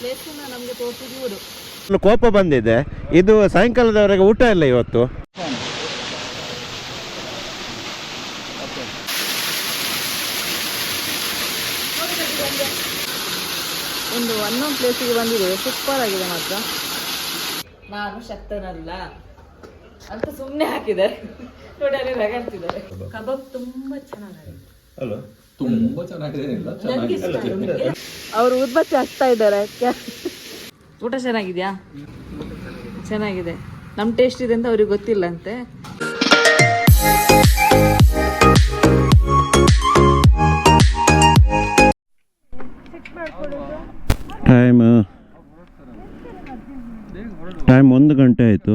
Place ನಮಗೆ ತೋರಿಸಿದ್ದು ಕೋಪ ಬಂದಿದೆ. ಇದು ಸಾಯಂಕಾಲದವರೆಗೆ ಊಟ ಇಲ್ಲ ಇವತ್ತು. ಒಂದು ಹನ್ನೊಂದು ಪ್ಲೇಸಿಗೆ ಬಂದಿದ್ದೇವೆ ಸೂಪರ್ ಆಗಿದೆ ಮಾತ್ರ. ನಾನು ಶಕ್ತನಲ್ಲ. ಅಂತ ಸುಮ್ಮನೆ ಹಾಕಿದ್ದಾರೆ. ನೋಡಿ ಅಲ್ಲಿ ರಗಡ್ತಿದ್ದಾರೆ ಕಬಾಬ್ ತುಂಬಾ ಚೆನ್ನಾಗಿದೆ ತುಂಬಾ ಚೆನ್ನಾಗಿದೆ ಅವರು ಉದ್ಬತ್ತಿ ಹಚ್ತಾ ಇದ್ದಾರೆ. ಊಟ ಚೆನ್ನಾಗಿದ್ಯಾ? ಚೆನ್ನಾಗಿದೆ. ನಮ್ಮ ಟೇಸ್ಟ್ ಇದೆ ಅಂತ ಅವ್ರಿಗೆ ಗೊತ್ತಿಲ್ಲ ಅಂತೆ ಟೈಮ್ ಟೈಮ್ ಒಂದು ಗಂಟೆ ಆಯಿತು.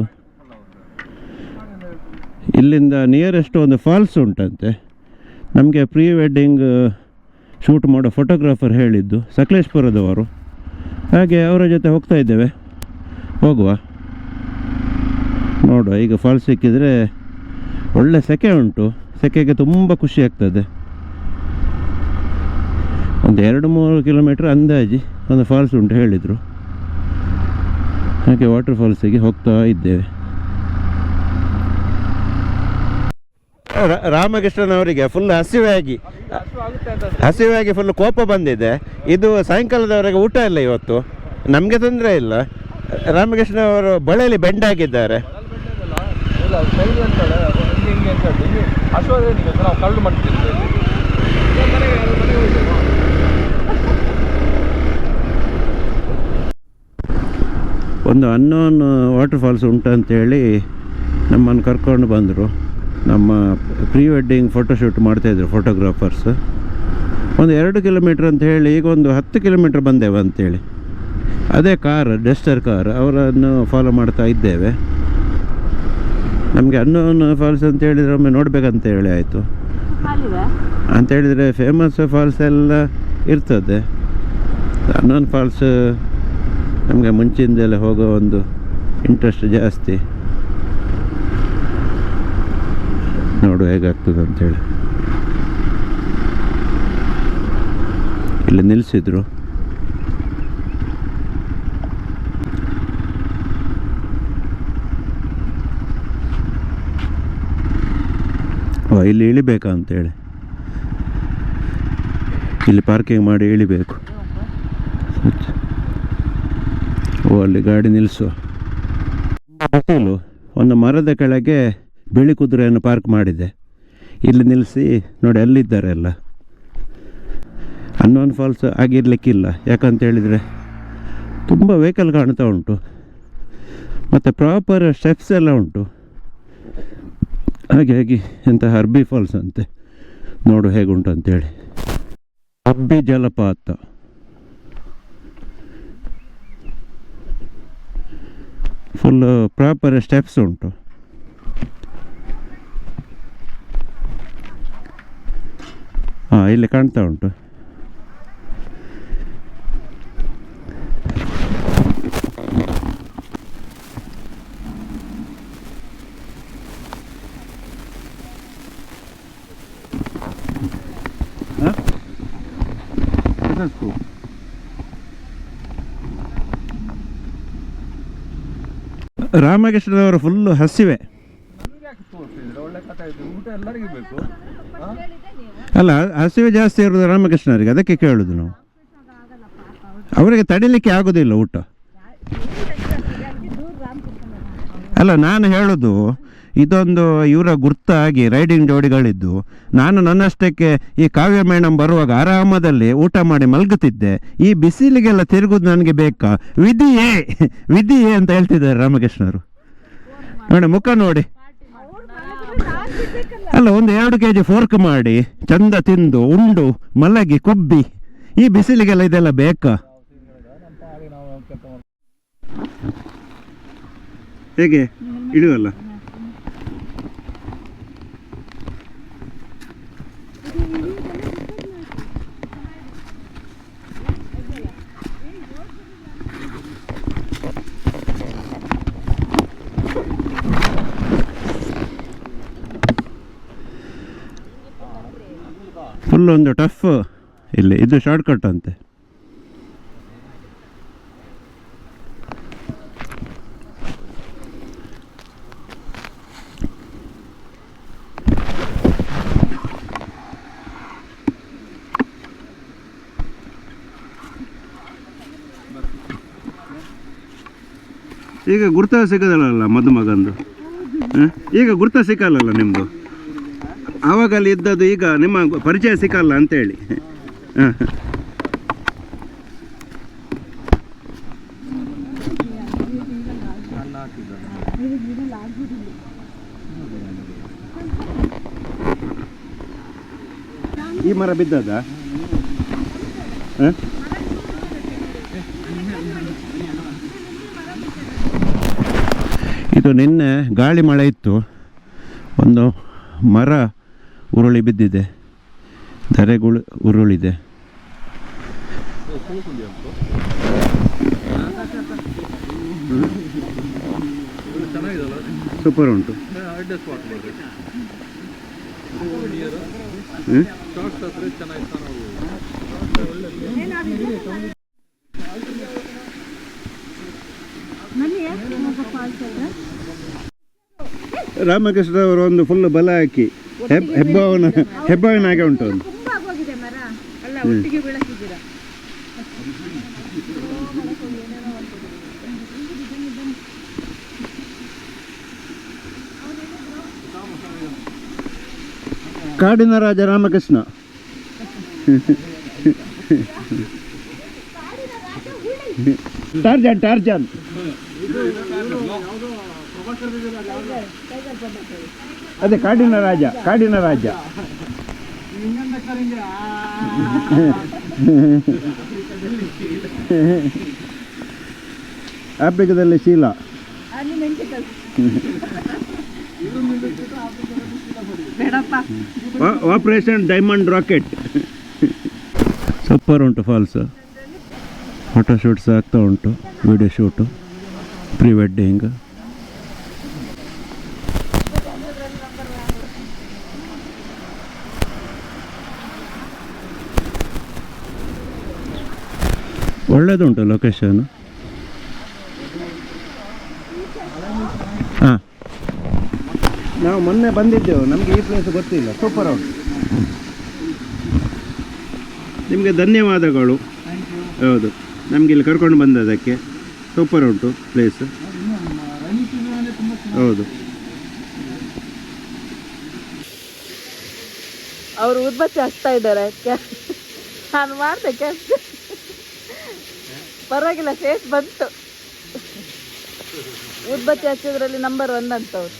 ಇಲ್ಲಿಂದ ನಿಯರೆಸ್ಟ್ ಒಂದು ಫಾಲ್ಸ್ ಉಂಟಂತೆ. ನಮಗೆ ಪ್ರೀ ವೆಡ್ಡಿಂಗ್ ಶೂಟ್ ಮಾಡೋ ಫೋಟೋಗ್ರಾಫರ್ ಹೇಳಿದ್ದು ಸಕಲೇಶ್ಪುರದವರು. ಹಾಗೆ ಅವರ ಜೊತೆ ಹೋಗ್ತಾ ಇದ್ದೇವೆ. ಹೋಗುವ. ನೋಡುವ, ಈಗ ಫಾಲ್ಸ್ ಸಿಕ್ಕಿದರೆ ಒಳ್ಳೆ ಸೆಕೆ ಉಂಟು. ಸೆಕೆಗೆ ತುಂಬ ಖುಷಿ ಆಗ್ತದೆ. ಒಂದು ಎರಡು ಮೂರು ಕಿಲೋಮೀಟ್ರ್ ಅಂದಾಜಿ ಒಂದು ಫಾಲ್ಸ್ ಉಂಟು ಹೇಳಿದರು. ಹಾಗೆ ವಾಟರ್ ಫಾಲ್ಸಿಗೆ ಹೋಗ್ತಾ ಇದ್ದೇವೆ. ರಾಮಕೃಷ್ಣನವರಿಗೆ ಫುಲ್ ಹಸಿವಾಗಿ ಹಸಿವೆಯಾಗಿ ಫುಲ್ ಕೋಪ ಬಂದಿದೆ. ಇದು ಸಾಯಂಕಾಲದವರೆಗೆ ಊಟ ಇಲ್ಲ ಇವತ್ತು. ನಮಗೆ ತೊಂದರೆ ಇಲ್ಲ. ರಾಮಕೃಷ್ಣ ಅವರು ಬಳೆಯಲ್ಲಿ ಬೆಂಡಾಗಿದ್ದಾರೆ. ಒಂದು ಅನ್ನೋನ್ ವಾಟರ್ ಫಾಲ್ಸ್ ಉಂಟು ಅಂತೇಳಿ ನಮ್ಮನ್ನು ಕರ್ಕೊಂಡು ಬಂದರು. ನಮ್ಮ ಪ್ರೀ ವೆಡ್ಡಿಂಗ್ ಫೋಟೋಶೂಟ್ ಮಾಡ್ತಾಯಿದ್ರು ಫೋಟೋಗ್ರಾಫರ್ಸ್ ಒಂದು ಎರಡು ಕಿಲೋಮೀಟ್ರ್ ಅಂತ ಹೇಳಿ ಈಗ ಒಂದು ಹತ್ತು ಕಿಲೋಮೀಟ್ರ್ ಬಂದೆವು ಅಂತೇಳಿ. ಅದೇ ಕಾರ್ ಡಸ್ಟರ್ ಕಾರ್ ಅವರನ್ನು ಫಾಲೋ ಮಾಡ್ತಾ ಇದ್ದೇವೆ. ನಮಗೆ ಅನ್ನೋನ್ ಫಾಲ್ಸ್ ಅಂತ ಹೇಳಿದರೆ ಒಮ್ಮೆ ನೋಡಬೇಕಂತ ಹೇಳಿ ಆಯಿತು. ಅಂತ ಹೇಳಿದರೆ ಫೇಮಸ್ ಫಾಲ್ಸ್ ಎಲ್ಲ ಇರ್ತದೆ. ಅನ್ನೋನ್ ಫಾಲ್ಸ್ ನಮಗೆ ಮುಂಚಿಂದೆಲ್ಲ ಹೋಗೋ ಒಂದು ಇಂಟ್ರೆಸ್ಟ್ ಜಾಸ್ತಿ. ನೋಡು ಹೇಗಾಗ್ತದೆ ಅಂತೇಳಿ ಇಲ್ಲಿ ನಿಲ್ಲಿಸಿದ್ರು. ಇಲ್ಲಿ ಇಳಿಬೇಕಾ ಅಂತೇಳಿ ಇಲ್ಲಿ ಪಾರ್ಕಿಂಗ್ ಮಾಡಿ ಇಳಿಬೇಕು. ಓ, ಅಲ್ಲಿ ಗಾಡಿ ನಿಲ್ಲಿಸುವ ಬಿಸಿಲು ಒಂದು ಮರದ ಕೆಳಗೆ ಬಿಳಿ ಕುದುರೆಯನ್ನು ಪಾರ್ಕ್ ಮಾಡಿದೆ. ಇಲ್ಲಿ ನಿಲ್ಲಿಸಿ ನೋಡಿ, ಅಲ್ಲಿದ್ದಾರೆ ಎಲ್ಲ. ಅನ್ನೋನ್ ಫಾಲ್ಸ್ ಆಗಿರಲಿಕ್ಕಿಲ್ಲ. ಯಾಕಂತ ಹೇಳಿದರೆ ತುಂಬ ವೆಹಿಕಲ್ ಕಾಣ್ತಾ ಉಂಟು. ಮತ್ತು ಪ್ರಾಪರ್ ಸ್ಟೆಪ್ಸ್ ಎಲ್ಲ ಉಂಟು. ಹಾಗೆ ಹಾಗೆ ಎಂಥ ಹರ್ಬಿ ಫಾಲ್ಸ್ ಅಂತೆ. ನೋಡು ಹೇಗುಂಟು ಅಂತೇಳಿ. ಹಬ್ಬಿ ಜಲಪಾತ. ಫುಲ್ ಪ್ರಾಪರ್ ಸ್ಟೆಪ್ಸ್ ಉಂಟು. ಹಾಂ ಇಲ್ಲಿ ಕಾಣ್ತಾ ಉಂಟು. ರಾಮಕೃಷ್ಣದವರು ಫುಲ್ಲು ಹಸಿವೆ. ಒಳ್ಳೆ ಕಥೆ ಊಟ ಎಲ್ಲರಿಗೂ ಬೇಕು? ಅಲ್ಲ, ಹಸಿವೆ ಜಾಸ್ತಿ ಇರೋದು ರಾಮಕೃಷ್ಣರಿಗೆ, ಅದಕ್ಕೆ ಕೇಳುದು ನಾವು. ಅವರಿಗೆ ತಡಿಲಿಕ್ಕೆ ಆಗೋದಿಲ್ಲ ಊಟ. ಅಲ್ಲ, ನಾನು ಹೇಳೋದು, ಇದೊಂದು ಇವರ ಗುರ್ತಾಗಿ ರೈಡಿಂಗ್ ಜೋಡಿಗಳಿದ್ದು, ನಾನು ನನ್ನಷ್ಟಕ್ಕೆ ಈ ಕಾವ್ಯ ಮೇಡಮ್ ಬರುವಾಗ ಆರಾಮದಲ್ಲಿ ಊಟ ಮಾಡಿ ಮಲಗುತ್ತಿದ್ದೆ. ಈ ಬಿಸಿಲಿಗೆಲ್ಲ ತಿರುಗುದು ನನಗೆ ಬೇಕಾ? ವಿಧಿಯೇ ವಿಧಿಯೇ ಅಂತ ಹೇಳ್ತಿದ್ದಾರೆ ರಾಮಕೃಷ್ಣರು. ನೋಡಿ, ಮುಖ ನೋಡಿ. ಅಲ್ಲ, ಒಂದು ಎರಡು ಕೆ ಜಿ ಫೋರ್ಕ್ ಮಾಡಿ, ಚಂದ ತಿಂದು, ಉಂಡು, ಮಲಗಿ, ಕೊಬ್ಬಿ. ಈ ಬಿಸಿಲಿಗೆಲ್ಲ ಇದೆಲ್ಲ ಬೇಕಾ? ಹೇಗೆ? ಇಳುವಲ್ಲ? ಫುಲ್ ಒಂದು ಟಫ್ ಇಲ್ಲಿ, ಇದು ಶಾರ್ಟ್ಕಟ್ ಅಂತೆ. ಈಗ ಗುರ್ತ ಸಿಗೋದಲ್ಲ ಮದುಮಗಂದು? ಈಗ ಗುರ್ತ ಸಿಕ್ಕಲ್ಲ ನಿಮ್ಮದು ಆವಾಗ ಅಲ್ಲಿ ಇದ್ದದ್ದು ಈಗ ನಿಮ್ಮ ಪರಿಚಯ ಸಿಕ್ಕಲ್ಲ ಅಂತೇಳಿ. ಹಾಂ ಈ ಮರ ಬಿದ್ದದ? ಇದು ನಿನ್ನೆ ಗಾಳಿ ಮಳೆ ಇತ್ತು. ಒಂದು ಮರ ಉರುಳಿ ಬಿದ್ದಿದೆ. ಧರೆಗಳು ಉರುಳಿದೆ. ಸೂಪರ್ ಉಂಟು. ರಾಮಕೃಷ್ಣ ಅವರು ಒಂದು ಫುಲ್ ಬಲ ಹಾಕಿ. ಹೆಬ್ ಹೆಬ್ಬವನ ಹೆಬ್ಬವನ ಹಾಗೆ ಉಂಟು ಒಂದು ಅಲ್ಲ ಒಟ್ಟಿಗೆ ಬೀಳಕ್ಕಿದ್ದೀರಾ ಕಾಡಿನ ರಾಜ ರಾಮಕೃಷ್ಣ ಟಾರ್ಜನ್ ಟಾರ್ಜನ್ ಅದೇ ಕಾಡಿನ ರಾಜ ಕಾಡಿನ ರಾಜ. ಆಫ್ರಿಕಾದಲ್ಲಿ ಶೀಲ. ಆಪರೇಷನ್ ಡೈಮಂಡ್ ರಾಕೆಟ್ ಸೂಪರ್ ಉಂಟು ಫಾಲ್ಸ್ ಫೋಟೋ ಶೂಟ್ಸ್ ಆಗ್ತಾ ಉಂಟು ವಿಡಿಯೋ ಶೂಟು ಪ್ರೀ ವೆಡ್ಡಿಂಗ್ ಒಳ್ಳೆಯದುಂಟು ಲೊಕೇಶನ್ ಹಾಂ. ನಾವು ಮೊನ್ನೆ ಬಂದಿದ್ದೆವು ನಮಗೆ ಈ ಪ್ಲೇಸ್ ಗೊತ್ತಿಲ್ಲ ಸೂಪರ್ ಉಂಟು ನಿಮಗೆ ಧನ್ಯವಾದಗಳು. ಹೌದು ನಮಗೆ ಇಲ್ಲಿ ಕರ್ಕೊಂಡು ಬಂದದಕ್ಕೆ ಸೂಪರ್ ಉಂಟು ಪ್ಲೇಸ್ ಹೌದು. ಅವರು ಉದ್ಬತ್ತಿ ಹಚ್ತಾ ಇದ್ದಾರೆ. ನಾನು ಮಾಡಿದೆ ಕೆಲಸ ಪರವಾಗಿಲ್ಲ ಫೇಸ್ ಬಂತು. ಉದ್ಬತ್ತಿ ಹಚ್ಚಿದ್ರಲ್ಲಿ ನಂಬರ್ ಒನ್ ಅಂತ ಅವರು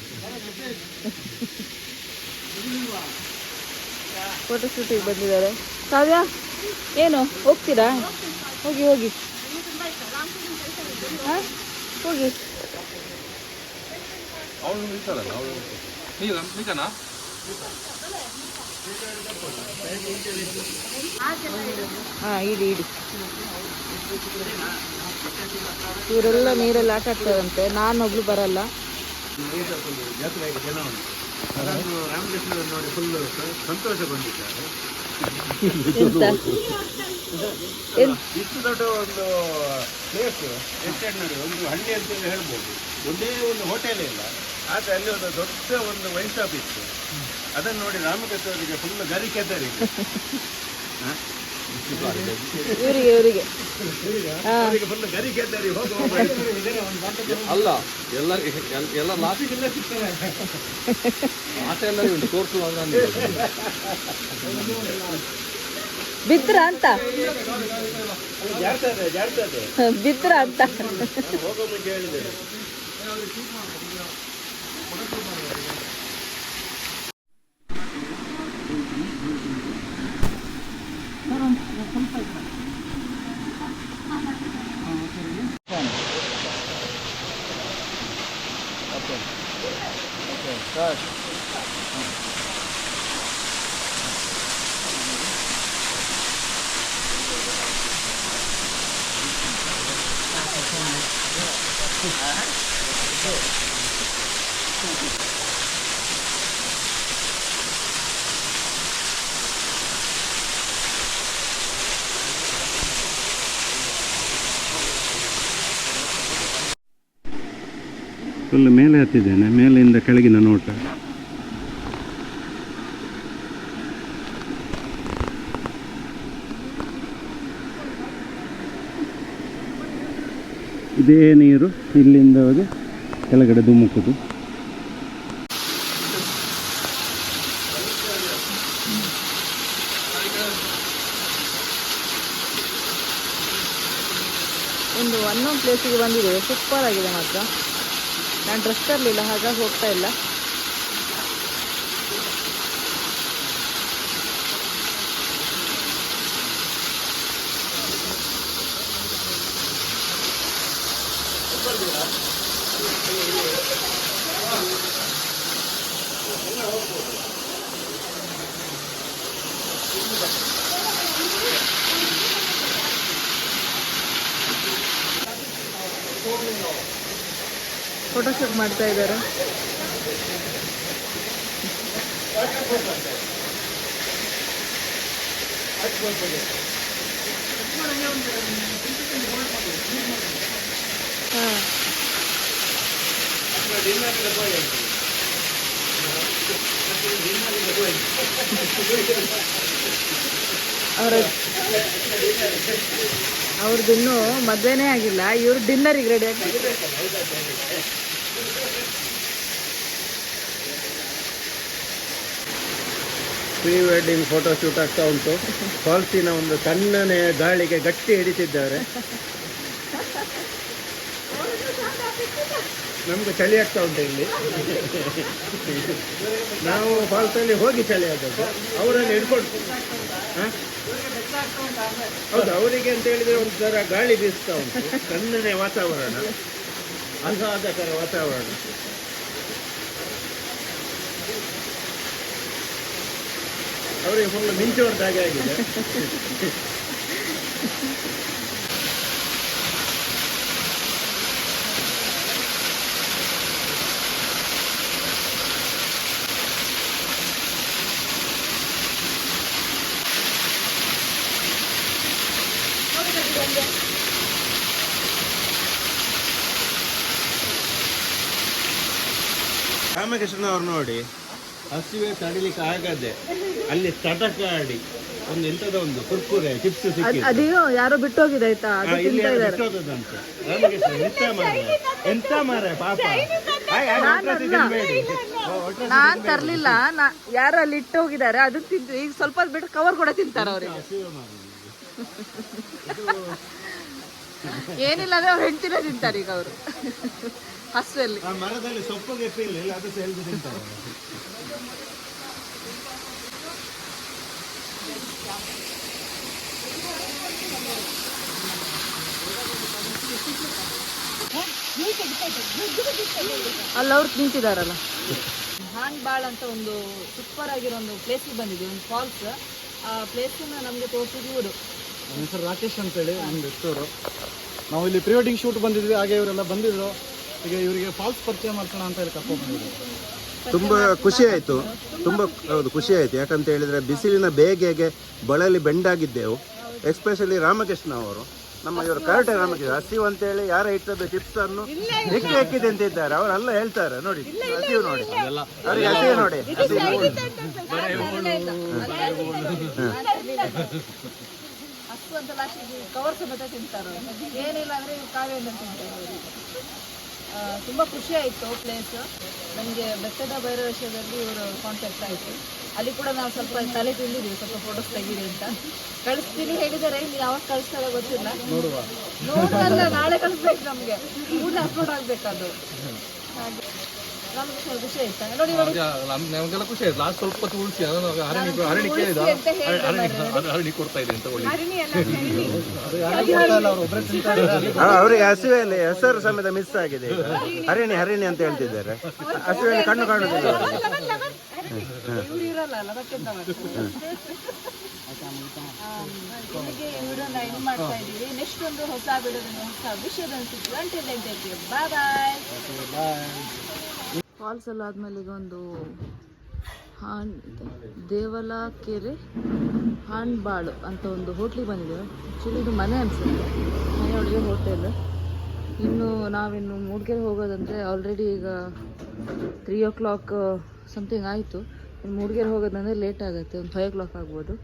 ಫೋಟೋ ಶೂಟಿಗೆ ಬಂದಿದ್ದಾರೆ. ಕಾವ್ಯ, ಏನು? ಹೋಗ್ತೀರಾ? ಹೋಗಿ ಹೋಗಿ. ಹಾಂ? ಹೋಗಿ. ಅವಳು ನಿಲ್ತಾಳಲ್ಲ ಅವಳು ನೀಲ ನಿಜನಾ ಹಾ, ಇಡಿ ಇಡಿ. ಇವರೆಲ್ಲ ನೀರಲ್ಲಿ ಆಟ ಆಡ್ತಾರಂತೆ. ನಾನೊಬ್ಳು ಬರಲ್ಲ. ದೊಡ್ಡ ಒಂದು ಪ್ಲೇಸ್ ಒಂದು ಹಳ್ಳಿ ಅಂತ ಹೇಳ್ಬೋದು. ಒಂದೇ ಒಂದು ಹೋಟೆಲ್ ಇಲ್ಲ. ಆದರೆ ಅಲ್ಲಿ ಒಂದು ದೊಡ್ಡ ಒಂದು ವೈನ್ ಶಾಪ್ ಇತ್ತು. ಅದನ್ನು ನೋಡಿ ರಾಮಕೃಷ್ಣ ಅವರಿಗೆ ಫುಲ್ ಗರಿ ಕೆದ್ದರಿಗೆ ಇವರಿಗೆ ಇವರಿಗೆ. ಅವರಿಗೆ ಫುಲ್ ಗರಿ ಕೆದ್ದರಿ ಹೋಗಿ ಅಲ್ಲ ಎಲ್ಲ ಎಲ್ಲ ಎಲ್ಲ ಲಾಸ್ಟ್ ಆಟ ಮಾತೆ ಉಂಟು ತೋರಿಸುವ ಅಂದ್ರೆ ಬಿದ್ರ ಅಂತ? ಬಿದ್ರ ಅಂತ? ಹೋಗೋ ಮುಂಚೆ ಹೇಳಿದೆ ಫುಲ್ ಮೇಲೆ ಹತ್ತಿದ್ದೇನೆ, ಮೇಲಿಂದ ಕೆಳಗಿನ ನೋಟ. ಇದೇ ನೀರು ಇಲ್ಲಿಂದ ಹೋಗಿ ಕೆಳಗಡೆ ಧುಮುಕುದು. ಒಂದು ಒನ್ ಪ್ಲೇಸಿಗೆ ಬಂದಿದ್ದೇವೆ. ಸೂಪರ್ ಆಗಿದೆ ಮಾತ್ರ. ನಾನು ಡ್ರೆಸ್ ತರಲಿಲ್ಲ ಹಾಗಾಗಿ ಹೋಗ್ತಾ ಇಲ್ಲ. ಫೋಟೋಶೂಟ್ ಮಾಡ್ತಾ ಇದ್ದಾರೆ. ಅವರ ಅವ್ರದ್ದು ಇನ್ನೂ ಮದುವೆನೇ ಆಗಿಲ್ಲ. ಇವ್ರು ಡಿನ್ನರಿಗೆ ರೆಡಿ ಆಗ್ತಾರೆ ಪ್ರೀ ವೆಡ್ಡಿಂಗ್ ಫೋಟೋ ಶೂಟ್ ಆಗ್ತಾ ಉಂಟು. ಫಾಲ್ಸಿನ ಒಂದು ತಣ್ಣನೆ ಗಾಳಿಗೆ ಗಟ್ಟಿ ಹಿಡಿತಿದ್ದಾರೆ. ನಮ್ಗೆ ಚಳಿ ಆಗ್ತಾ ಉಂಟು ಇಲ್ಲಿ. ನಾವು ಫಾಲ್ಸಲ್ಲಿ ಹೋಗಿ ಚಳಿ ಆಗಬೇಕು ಅವರನ್ನು ಹಿಡ್ಕೊಂಡು. ಹ? ಹೌದು, ಅವರಿಗೆ ಅಂತ ಹೇಳಿದ್ರೆ ಒಂಥರ ಗಾಳಿ ಬೀಸ್ತಾ ಉಂಟು. ತಣ್ಣನೆ ವಾತಾವರಣ. ಆಹ್ಲಾದಕರ ವಾತಾವರಣ. ಅವರಿಗೆ ಫುಲ್ ಮಿಂಚು ಹೊಡೆದ ಹಾಗೆ ಆಗಿದೆ. ರಾಮಕೃಷ್ಣ ಅವ್ರು ನೋಡಿ ಹಸಿವೆ ತಡಿಲಿಕ್ಕೆ ಆಗದೆ ಅಲ್ಲಿ ತಟಕಾಡಿ ಒಂದು ಎಂತದ ಒಂದು ಕುರ್ಕುರೆ ಚಿಪ್ಸ್ ಅದೇನೋ ಯಾರೋ ಬಿಟ್ಟೋಗಿದೆ ಆಯ್ತಾ ಅದು ತಿಂತಾ ಇದ್ದಾರೆ ಬಿಟ್ಟೋದದಂತೆ. ರಾಮಕೃಷ್ಣ ಎಂತ ಮಾರ್ರೆ? ಎಂತ ಮಾರ ಪಾಪ ನಾನು ಒಟ್ರಾಸಿ ತಿನ್ಬೇಡಿ. ಓ, ಒಟ್ರಾಸಿ ನಾನ್ ತರ್ಲಿಲ್ಲ ನಾ ಯಾರು ಅಲ್ಲಿ ಇಟ್ಟು ಹೋಗಿದ್ದಾರೆ ಅದು ತಿಂತು ಈಗ ಸ್ವಲ್ಪ ಹೊತ್ತು ಬಿಟ್ಟು ಕವರ್ ಕೂಡ ತಿಂತಾರೆ ಅವ್ರಿಗೆ ಹಸಿವೆ. ಏನಿಲ್ಲ ಅಂದ್ರೆ ಅವ್ರು ಹೆಂಡತಿನ ತಿಂತಾರೆ ಈಗ ಅವರು ಹಸುವಲ್ಲಿ ಆ ಮರದಲ್ಲಿ ಸೊಪ್ಪು ಇಲ್ಲ ಅದು ಸೇಲ್ದು ತಿಂತಾರೆ. ಅಲ್ಲಿ ಅವ್ರು ನಿಂತಿದಾರಲ್ಲ. ಹಾನ್ ಬಾಳ್ ಅಂತ ಒಂದು ಸೂಪರ್ ಆಗಿರೋ ಒಂದು ಪ್ಲೇಸಿಗೆ ಬಂದಿದೆ ಒಂದು ಫಾಲ್ಸ್ ಆ ಪ್ಲೇಸನ್ನ ನಮಗೆ ತೋರಿಸಿದ್ರು ಇವರು. ನನ್ನ ಹೆಸರು ರಾಕೇಶ್ ಅಂತೇಳಿ ನಮ್ದು ಹೆಸರು ನಾವು ಇಲ್ಲಿ ಪ್ರೀ ವೆಡ್ಡಿಂಗ್ ಶೂಟ್ ಬಂದಿದ್ವಿ ಹಾಗೆ ಇವರೆಲ್ಲ ಬಂದಿದ್ರು. ಈಗ ಇವರಿಗೆ ಫಾಲ್ಸ್ ಪರಿಚಯ ಮಾಡ್ಕೋಣ ಅಂತ ಹೇಳಿ ತುಂಬ ಖುಷಿ ಆಯಿತು. ತುಂಬ ಹೌದು ಖುಷಿ ಆಯಿತು. ಯಾಕಂತ ಹೇಳಿದರೆ ಬಿಸಿಲಿನ ಬೇಗೆಗೆ ಬಳಲಿ ಬೆಂಡಾಗಿದ್ದೆವು. ಎಸ್ಪೆಷಲಿ ರಾಮಕೃಷ್ಣ ಅವರು ನಮ್ಮ ಇವರು ಕರೆಕ್ಟ್ ರಾಮಕೃಷ್ಣ ಹಸಿವು ಅಂತೇಳಿ ಯಾರ ಇಟ್ಟದ್ದು ಚಿಪ್ಸ್ ಅನ್ನು ಹೆಕ್ಕಿ ಹೆಕ್ಕಿದೆ ಅಂತ ಇದ್ದಾರೆ ಅವರೆಲ್ಲ ಹೇಳ್ತಾರೆ ನೋಡಿ ಹಸಿವು ನೋಡಿ. ಅವರಿಗೆ ಹಸಿವು ನೋಡಿ ಹಸಿವು ಏನಿಲ್ಲ ಅಂದ್ರೆ ಕಾವ್ಯ ಅಂತ ತಿಂತಾರೆ ಅವ್ರಿಗೆ. ಆ, ತುಂಬಾ ಖುಷಿ ಆಯಿತು ಪ್ಲೇಸ್ ನನಗೆ ಬೆಟ್ಟದ ಭೈರವೇಶ್ವರದಲ್ಲಿ ಇವರು ಕಾಂಟ್ಯಾಕ್ಟ್ ಆಯಿತು. ಅಲ್ಲಿ ಕೂಡ ನಾವು ಸ್ವಲ್ಪ ತಲೆ ತಿಂದಿದ್ದೀವಿ ಸ್ವಲ್ಪ ಫೋಟೋಸ್ ತೆಗೀರಿ ಅಂತ. ಕಳಿಸ್ತೀನಿ ಹೇಳಿದ್ದಾರೆ ಇಲ್ಲಿ ಯಾವಾಗ ಕಳಿಸ್ತಾರ ಗೊತ್ತಿಲ್ಲ. ನೋಡುವ. ನೋಡಲ್ಲ ನಾಳೆ ಕಳಿಸ್ಬೇಕು ನಮಗೆ. ಕೂಡಲೇ ಅಪ್ಲೋಡ್ ಆಗ್ಬೇಕದು. ಹಾಗೆ. ಖುಷಿ ಆಯ್ತಾ? ನೋಡಿ ನೋಡಿ ನಮಗೆಲ್ಲ ಖುಷಿ ಆಯ್ತು. ಲಾಸ್ಟ್ ಸ್ವಲ್ಪ ಹೊತ್ತು ಉಳಿಸಿ ಅದನ್ನು ಹರಣಿ ಹರಣಿ ಕೇಳಿದ ಹರಣಿ ಕೊಡ್ತಾ ಇದೆ ಅಂತ ಒಳ್ಳೆ ಅವರಿಗೆ ಹಸಿವೆಯಲ್ಲಿ ಹೆಸರು ಸಮೇತ ಮಿಸ್ ಆಗಿದೆ. ಹರಿಣಿ ಹರಿಣಿ ಅಂತ ಹೇಳ್ತಿದ್ದಾರೆ. ಹಸಿವೆಯಲ್ಲಿ ಕಣ್ಣು ಮಾಡ್ತಾ ನೆಕ್ಸ್ಟ್ ಒಂದು ಹೊಸ ಬಿಡೋದನ್ನು ಹೊಸ ವಿಷಯದ ಬಾಯ್ ಬಾಯ್ ಫಾಲ್ಸ್ ಎಲ್ಲ ಆದ್ಮೇಲೆ ಈಗ ಒಂದು ಹಾನ್, ದೇವಲ, ಕೆರೆ, ಹಾನ್ಬಾಳು ಅಂತ ಒಂದು ಹೋಟ್ಲಿಗೆ ಬಂದಿದ್ದೇವೆ ಆ್ಯಕ್ಚುಲಿ ಇದು ಮನೆ ಅನಿಸುತ್ತೆ. ಮನೆಯೊಳಗೆ ಹೋಟೆಲ್. ಇನ್ನು ನಾವಿನ್ನು ಮೂಡಿಗೆರೆ ಹೋಗೋದಂದರೆ ಆಲ್ರೆಡಿ ಈಗ ತ್ರೀ ಓ ಕ್ಲಾಕ್ ಸಮಥಿಂಗ್ ಆಯಿತು. ಇನ್ನು ಮೂಡಿಗೆರೆ ಹೋಗೋದಂದರೆ ಲೇಟ್ ಆಗುತ್ತೆ. ಒಂದು ಫೈವ್ ಓ ಕ್ಲಾಕ್ ಆಗ್ಬೋದು.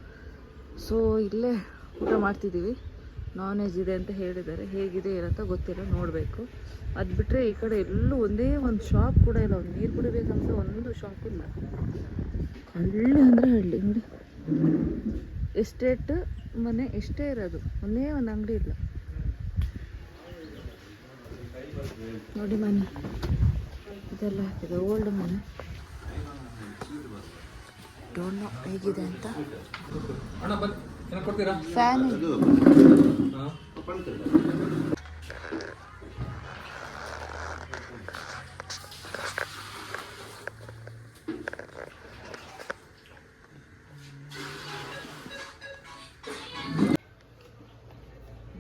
ಸೊ ಇಲ್ಲೇ ಊಟ ಮಾಡ್ತಿದ್ದೀವಿ. ನಾನ್ ವೆಜ್ ಇದೆ ಅಂತ ಹೇಳಿದ್ದಾರೆ. ಹೇಗಿದೆ ಏನಂತ ಗೊತ್ತಿಲ್ಲ ನೋಡಬೇಕು. ಅದು ಬಿಟ್ಟರೆ ಈ ಕಡೆ ಎಲ್ಲೂ ಒಂದೇ ಒಂದು ಶಾಪ್ ಕೂಡ ಇಲ್ಲ. ಒಂದು ನೀರು ಕುಡಿಬೇಕಂತ ಒಂದು ಶಾಪ್ ಇಲ್ಲ. ಹಳ್ಳಿ ಅಂದರೆ ಹಳ್ಳಿ ನೋಡಿ ಎಸ್ಟೇಟ್ ಮನೆ ಎಷ್ಟೇ ಇರೋದು ಒಂದೇ ಒಂದು ಅಂಗಡಿ ಇಲ್ಲ. ನೋಡಿ ಮನೆ. ಇದೆಲ್ಲ ಹಾಕಿದೆ ಓಲ್ಡ್ ಮನೆ. ಡೋಂಟ್ ನೋ ಹೇಗಿದೆ ಅಂತ. ಫ್ಯಾನ್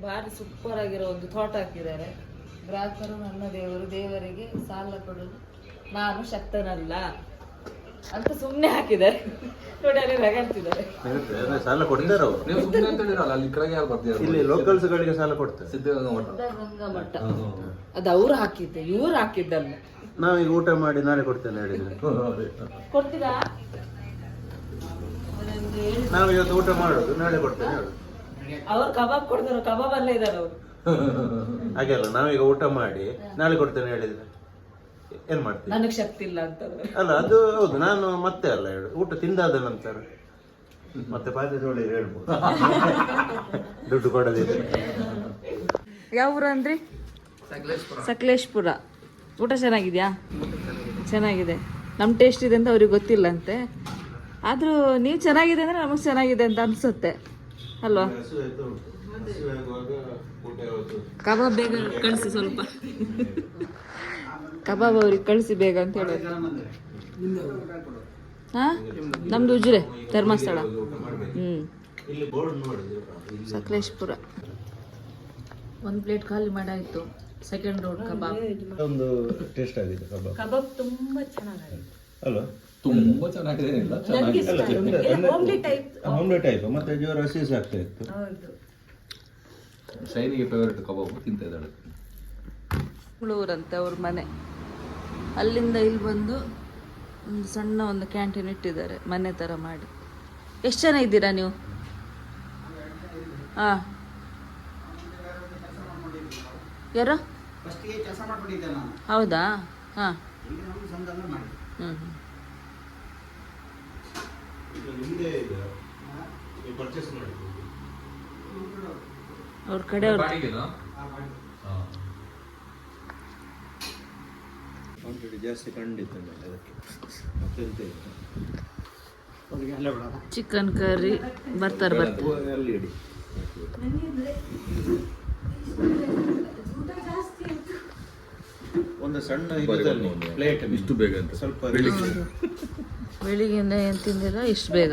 ಭಾರಿ ಸೂಪರ್ ಆಗಿರೋ ಒಂದು ಥಾಟ್ ಹಾಕಿದ್ದಾರೆ. ಗ್ರಾಹಕರು ನನ್ನ ದೇವರು ದೇವರಿಗೆ ಸಾಲ ಕೊಡಲು ನಾನು ಶಕ್ತನಲ್ಲ. ಅಂತ ಸುಮ್ಮನೆ ಹಾಕಿದ್ದಾರೆ. ನೋಡಿ ಅಲ್ಲಿ ರಗಡ್ತಿದ್ದಾರೆ ಸಾಲ ಕೊಡ್ತಾರೆ ಅವರು. ನೀವು ಸುಮ್ಮನೆ ಅಂತ ಹೇಳಿರಲ್ಲ ಅಲ್ಲಿ ಕೆಳಗೆ ಯಾರು ಬರ್ತೀರ? ಇಲ್ಲಿ ಲೋಕಲ್ಸ್ಗಳಿಗೆ ಸಾಲ ಕೊಡ್ತಾರೆ. ಸಿದ್ಧಗಂಗಾ ಮಠ. ಸಿದ್ಧಗಂಗಾ ಮಠ. ಅದು ಅವ್ರು ಹಾಕಿದ್ದೆ ಇವ್ರು ಹಾಕಿದ್ದಲ್ಲ. ನಾವೀಗ ಊಟ ಮಾಡಿ ನಾಳೆ ಕೊಡ್ತೇನೆ ಹೇಳಿದ್ರೆ. ಕೊಡ್ತೀರಾ? ನಾವು ಇವತ್ತು ಊಟ ಮಾಡೋದು ನಾಳೆ ಕೊಡ್ತೇನೆ ಹೇಳು. ಅವ್ರು ಕಬಾಬ್ ಕೊಡ್ತಾರೆ ಕಬಾಬ್ ಅಲ್ಲೇ ಇದಾರೆ ಅವರು. ಹಾಗೆಲ್ಲ ನಾವೀಗ ಊಟ ಮಾಡಿ ನಾಳೆ ಕೊಡ್ತೇನೆ ಹೇಳಿದ್ರೆ. ಏನ್ ಮಾಡ್ತೀವಿ? ನನಗ್ ಶಕ್ತಿ ಇಲ್ಲ ಅಂತ ಅಲ್ಲ ಅದು ಹೌದು ನಾನು ಮತ್ತೆ ಅಲ್ಲ ಹೇಳು. ಊಟ ತಿಂದಾದ ನಂತರ. ಮತ್ತೆ ಪಾತ್ರೆ ಹೇಳ್ಬೋದು. ದುಡ್ಡು ಕೊಡದಿದ್ರೆ. ಯಾವ ಊರು ಅಂದ್ರಿ? ಸಕಲೇಶ್ಪುರ. ಊಟ ಚೆನ್ನಾಗಿದ್ಯಾ? ಚೆನ್ನಾಗಿದೆ. ನಮ್ಮ ಟೇಸ್ಟ್ ಇದೆ ಅಂತ ಅವ್ರಿಗೆ ಗೊತ್ತಿಲ್ಲಂತೆ. ಆದರೂ ನೀವು ಚೆನ್ನಾಗಿದೆ ಅಂದರೆ ನಮಗೆ ಚೆನ್ನಾಗಿದೆ ಅಂತ ಅನಿಸುತ್ತೆ. ಅಲ್ವಾ? ಕಬಾಬ್ ಬೇಗ ಕಳಿಸಿ ಸ್ವಲ್ಪ. ಕಬಾಬ್ ಅವ್ರಿಗೆ ಕಳಿಸಿ ಬೇಗ ಅಂತ ಹೇಳೋದು. ಹಾ? ನಮ್ದು ಉಜ್ರೆ ಧರ್ಮಸ್ಥಳ. ಇಲ್ಲಿ ನೋಡಿದ್ರು ಸಕಲೇಶ್ಪುರ. ಒಂದು ಪ್ಲೇಟ್ ಖಾಲಿ ಮಾಡಾಯಿತು. ಸೆಕೆಂಡ್ ರೋಡ್ ಕಬಾಬ್. ಒಂದು ಟೇಸ್ಟ್ ಆಗಿದೆ ಕಬಾಬ್. ಕಬಾಬ್ ತುಂಬ ಚೆನ್ನಾಗಿದೆ ಅಲ್ವಾ? ತುಂಬಾ ಚೆನ್ನಾಗಿದೆ ಏನಿಲ್ಲ ಹೋಮ್ಲಿ ಟೈಪ್ ಮತ್ತೆ ಜೋರ ಸೀಸ್ ಆಗ್ತಾ ಇತ್ತು. ಶೈನಿಗೆ ಫೇವರೇಟ್ ಕಬಾಬ್ ತಿಂತಿದ್ದಾಳೆ ಅಂತ ಅವ್ರ ಮನೆ. ಅಲ್ಲಿಂದ ಇಲ್ಲಿ ಬಂದು ಒಂದು ಸಣ್ಣ ಒಂದು ಕ್ಯಾಂಟೀನ್ ಇಟ್ಟಿದ್ದಾರೆ ಮನೆ ಥರ ಮಾಡಿ. ಎಷ್ಟು ಜನ ಇದ್ದೀರಾ ನೀವು? ಹಾಂ. ಯಾರು? ಹೌದಾ? ಹಾಂ. ಹ್ಞೂ ಅವ್ರ ಕಡೆ ಅವ್ರ ಕ್ವಾಂಟಿಟಿ ಜಾಸ್ತಿ ಖಂಡಿತ ಅದಕ್ಕೆ. ಮತ್ತೆಂತ ಇಲ್ಲ. ಚಿಕನ್ ಕರಿ ಬರ್ತಾರೆ ಬರ್ತಾರೆ. ಅಲ್ಲಿ ಇಡಿ. ಒಂದು ಸಣ್ಣ ಪ್ಲೇಟ್ ಇಷ್ಟು ಬೇಗ ಅಂತ. ಸ್ವಲ್ಪ ಬೆಳಿಗ್ಗೆಯಿಂದ ಏನು ತಿಂದಿಲ್ಲ ಇಷ್ಟು ಬೇಗ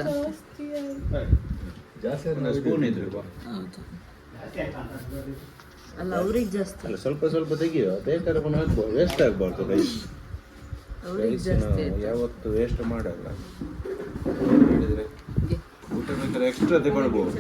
ಜಾಸ್ತಿ ಸ್ಪೂನ್ ಇದ್ರೆ ಬಾ. ಹೌದು. ಅಲ್ಲ ಅವ್ರಿಗೆ ಜಾಸ್ತಿ. ಅಲ್ಲ ಸ್ವಲ್ಪ ಸ್ವಲ್ಪ ತೆಗಿಯೋ. ಬೇಕಾದ್ರೆ ಪುನಃ ಹಾಕ್ಬೋದು. ವೇಸ್ಟ್ ಆಗಬಾರ್ದು ರೈಸ್ ರೈಸ್ ಯಾವತ್ತು ವೇಸ್ಟ್ ಮಾಡಲ್ಲ. ಊಟ ಬೇಕಾದ್ರೆ ಎಕ್ಸ್ಟ್ರಾ ತಗೊಳ್ಬೋದು.